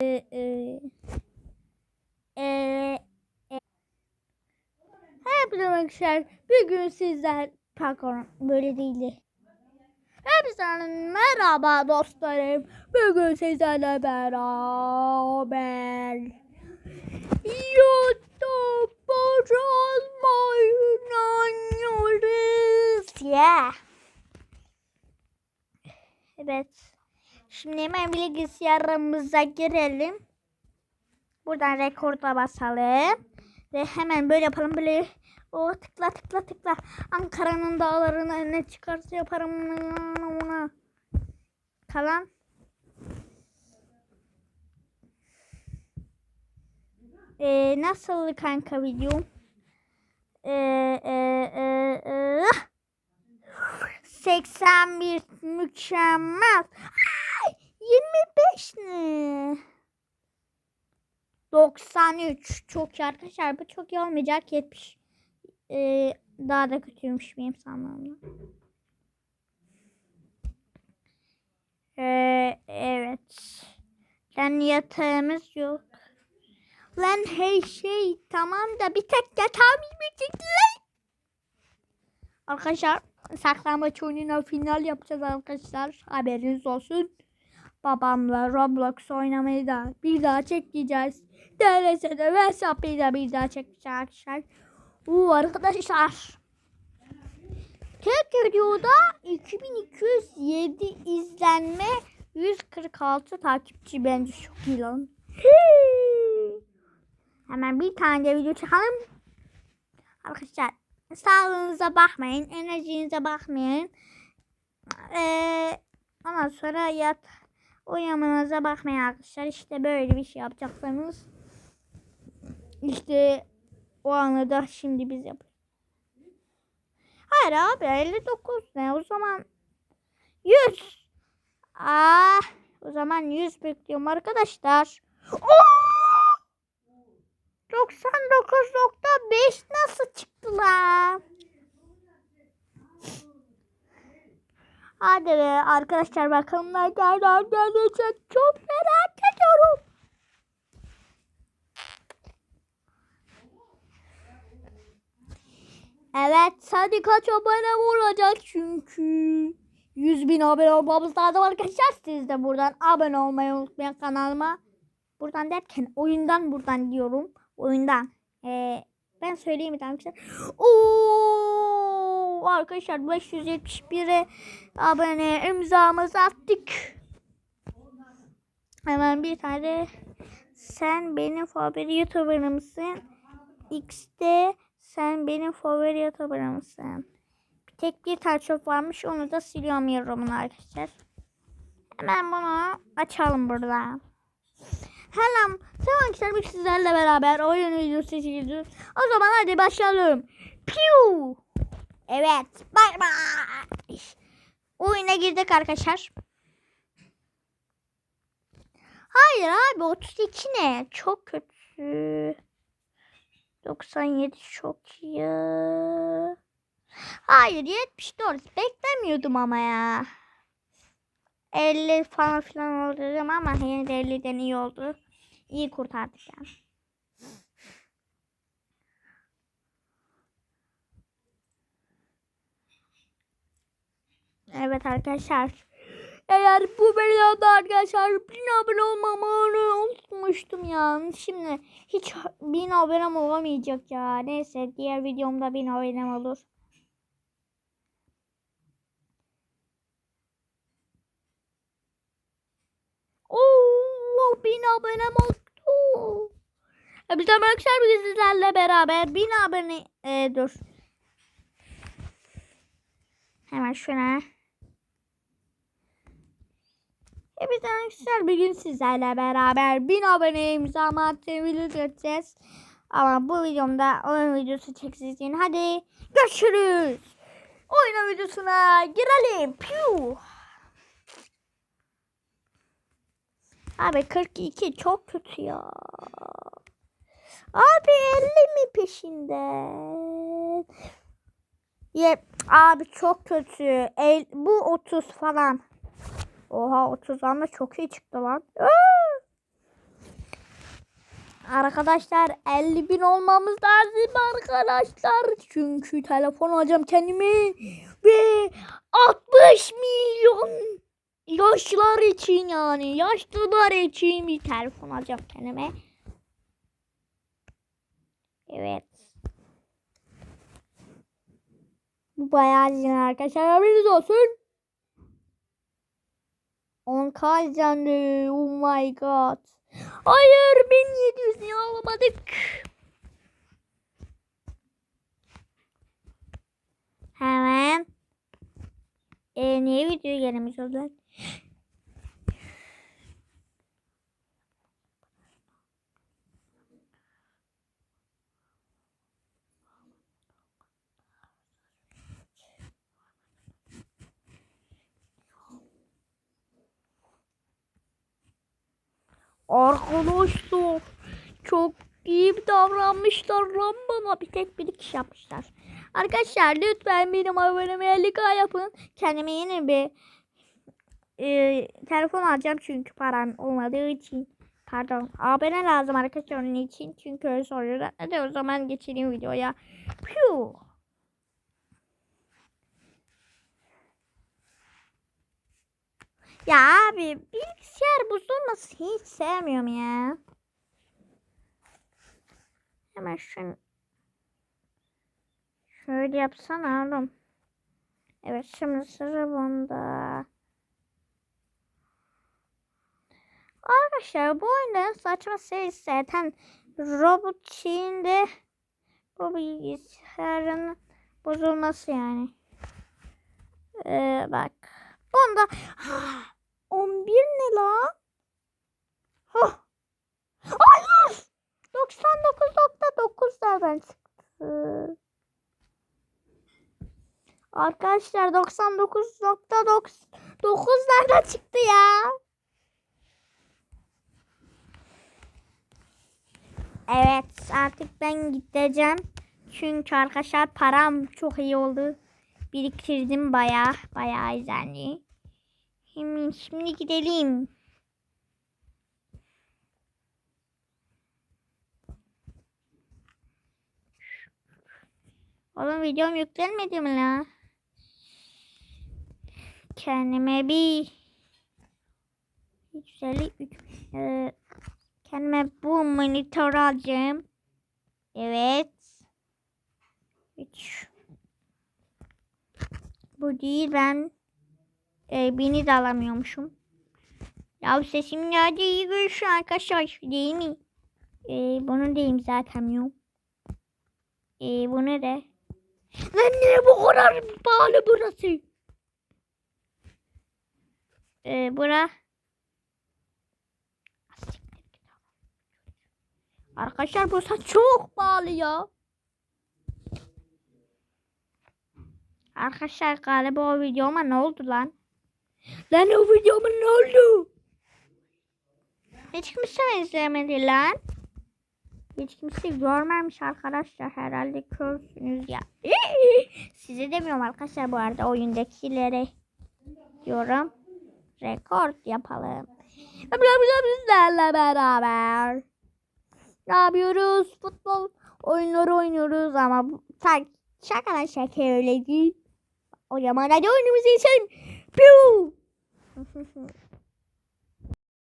e, e, e, e. Hepinize arkadaşlar bugün sizler pardon böyle değildi. Hepinize merhaba dostlarım. Bugün sizlerle beraber YouTube olmayı oynuyoruz. Yeah. Evet. Şimdi hemen bilgisayarımıza girelim. Buradan rekorda basalım. Ve hemen böyle yapalım. Böyle o tıkla tıkla tıkla. Ankara'nın dağlarını önüne çıkarsa yaparım. Kalan. Ee, nasıl kanka videom? Ee, e, e, e. 81 mükemmel. 93 çok iyi arkadaşlar. Bu çok iyi olmayacak. 70 ee, daha da kötüymüş benim sanmamla. Ee, evet. Lan yatağımız yok. Lan her şey tamam da bir tek yatağımız bitecek lan. Arkadaşlar saklambaç oyununa final yapacağız arkadaşlar. Haberiniz olsun. Babamla Roblox oynamayı da bir daha çekeceğiz. DLS'de ve Sapi'yi de bir daha çekeceğiz arkadaşlar. Uuu arkadaşlar. Tek videoda 2207 izlenme 146 takipçi bence çok iyi lan. Hemen bir tane de video çekelim. Arkadaşlar sağlığınıza bakmayın, enerjinize bakmayın. Ee, ondan sonra yat uyanmanıza bakmayın arkadaşlar. İşte böyle bir şey yapacaksanız işte o anı da şimdi biz yapıyoruz. Hayır abi 59 ne o zaman 100 Aa, o zaman 100 bekliyorum arkadaşlar. Oo! 99.5 nasıl çıktı lan? Hadi be arkadaşlar bakalım ne kadar gelecek. Çok merak ediyorum. Evet hadi kaç abone olacak çünkü. 100 bin abone olmamız lazım arkadaşlar. Siz de buradan abone olmayı unutmayın kanalıma. Buradan derken oyundan buradan diyorum. Oyundan. Ee, ben söyleyeyim tane arkadaşlar. Oo, arkadaşlar 571'e abone imzamızı attık. Hemen bir tane sen benim favori youtuber'ım mısın? X'de sen benim favori youtuber'ım mısın? Bir tek bir tane çok varmış onu da siliyorum yorumunu arkadaşlar. Hemen bunu açalım burada. Selam. Selam arkadaşlar sizlerle beraber oyun videosu çekiyoruz. O zaman hadi başlayalım. Piu. Evet. Bay bay. Oyuna girdik arkadaşlar. Hayır abi 32 ne? Çok kötü. 97 çok iyi. Hayır 74 beklemiyordum ama ya. 50 falan filan olacağım ama yine de 50'den iyi oldu. İyi kurtardık yani. Evet arkadaşlar. Eğer bu videoda arkadaşlar bin abone olmamı unutmuştum ya. Şimdi hiç bin abonem olamayacak ya. Neyse diğer videomda bin abonem olur. Oo, bin abonem oldu. E biz arkadaşlar biz sizlerle beraber bin abone e, dur. Hemen şuna. E de arkadaşlar bugün sizlerle beraber bin abone imzama attığım video göreceğiz. Ama bu videomda oyun videosu çekeceğiz. Hadi görüşürüz. Oyun videosuna girelim. Piu. Abi 42 çok kötü ya. Abi 50 mi peşinde? Ye, abi çok kötü. El, bu 30 falan. Oha 30 ama çok iyi çıktı lan. Arkadaşlar 50 bin olmamız lazım arkadaşlar. Çünkü telefon alacağım kendime. Ve 60 milyon yaşlılar için yani yaşlılar için bir telefon alacağım kendime. Evet. Bu bayağı zin arkadaşlar haberiniz olsun. 10k canlı. Oh my god. Hayır 1700 niye alamadık? Hemen. E, niye video gelmiş oldular? Arkadaşlar çok iyi davranmışlar lan bana. Bir tek bir kişi yapmışlar. Arkadaşlar lütfen benim aboneme 50k yapın. Kendime yeni bir e, telefon alacağım çünkü param olmadığı için. Pardon. Abone lazım arkadaşlar onun için. Çünkü öyle soruyorlar. Hadi o zaman geçelim videoya. Piu. Ya abi bilgisayar bozulması hiç sevmiyorum ya. Hemen şunu şöyle yapsana oğlum. Evet şimdi sıra bunda. Arkadaşlar bu oyunun saçma serisi zaten robot şeyinde bu bilgisayarın bozulması yani. Ee, bak. Bunda 11 ne lan? Hah. Hayır. 99.9'lardan çıktı. Arkadaşlar 99.9'lardan çıktı ya. Evet artık ben gideceğim. Çünkü arkadaşlar param çok iyi oldu. Biriktirdim baya baya güzelliği. Hemen şimdi gidelim. Oğlum videom yüklenmedi mi la? Kendime bir güzellik e, kendime bu monitör alacağım. Evet. Üç. Bu değil ben e, beni de alamıyormuşum. Ya sesim nerede iyi görüşü arkadaşlar değil mi? E, bunu da imza atamıyorum. E, bunu da. Lan niye bu kadar pahalı burası? E, bura. Arkadaşlar burası çok pahalı ya. Arkadaşlar galiba o videoma ne oldu lan? Lan o videoma ne oldu? Hiç kimse izlemedi lan? Hiç kimse görmemiş arkadaşlar. Herhalde körsünüz ya. Size demiyorum arkadaşlar bu arada oyundakilere diyorum. Rekord yapalım. Bizlerle beraber. Ne yapıyoruz? Futbol oyunları oynuyoruz ama bu tak şakalar şaka öyle değil. O zaman hadi oyunumuzu için. Piu.